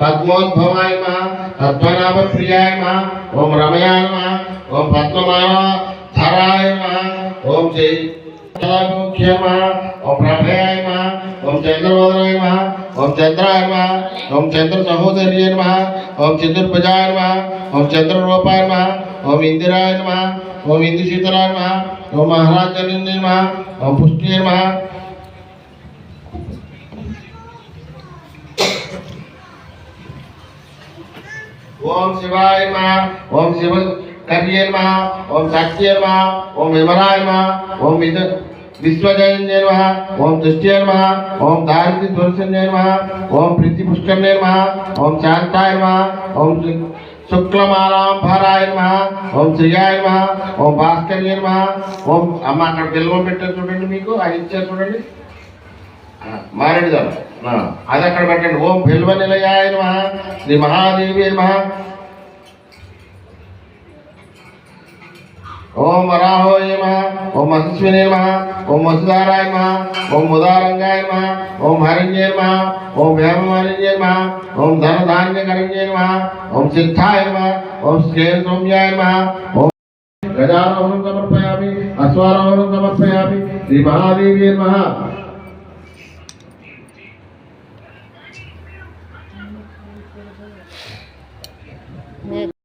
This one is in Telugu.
పద్మోద్భవాయ నమ పద్మనాభ ప్రియాయ నమ ఓం రమయాయ నమ ఓం పద్మమాల ధరాయ నమ ఓం జై ముఖ్య నమ ఓం ప్రభయాయ నమ ఓం చంద్రవదనాయ నమ ఓం చంద్రాయ నమ ఓం చంద్ర సహోదర్య నమ ఓం చతుర్భుజాయ నమ ఓం చంద్రరూపాయ నమ ఓం ఇందిరాయ నమ ఓం ఇందు శీతలాయ నమ ఓం మహారాజ నమ ఓం పుష్టి నమ ఓం శివాయ ఓం శివ కర్యే ఓం శక్తియే ఓం విమరాయమ ఓం విద విశ్వజయ నమ ఓం దుష్ట్యే ఓం దారిద్ర్య ధ్వంసన్య నమ ఓం ప్రీతి పుష్కర్ణే ఓం శాంతాయర్మ ఓం శు- నమ ఓం శ్రీయాయ నమ ఓం భాస్కర్య నమ ఓం అమ్మ అక్కడ బిల్వం పెట్టారు చూడండి మీకు అది ఇచ్చారు చూడండి మారేడుదాం. అది అక్కడ పెట్టండి. ఓం బిల్వ నిలయాయ నమ శ్రీ మహాదేవి నమ. ఓం వరాహోయ నమ ఓం అశ్విని నమ ఓం వసుధారాయ నమ ఓం ఉదారంగాయ నమ ఓం హరణ్య నమ ఓం వేమహరణ్య నమ ఓం ధనధాన్యకరణ్య నమ ఓం సిద్ధాయ నమ ఓం శ్రీ సౌమ్యాయ నమ ఓం గజారోహణం సమర్పయామి అశ్వారోహణం సమర్పయామి శ్రీ మహాదేవి నమ. Next.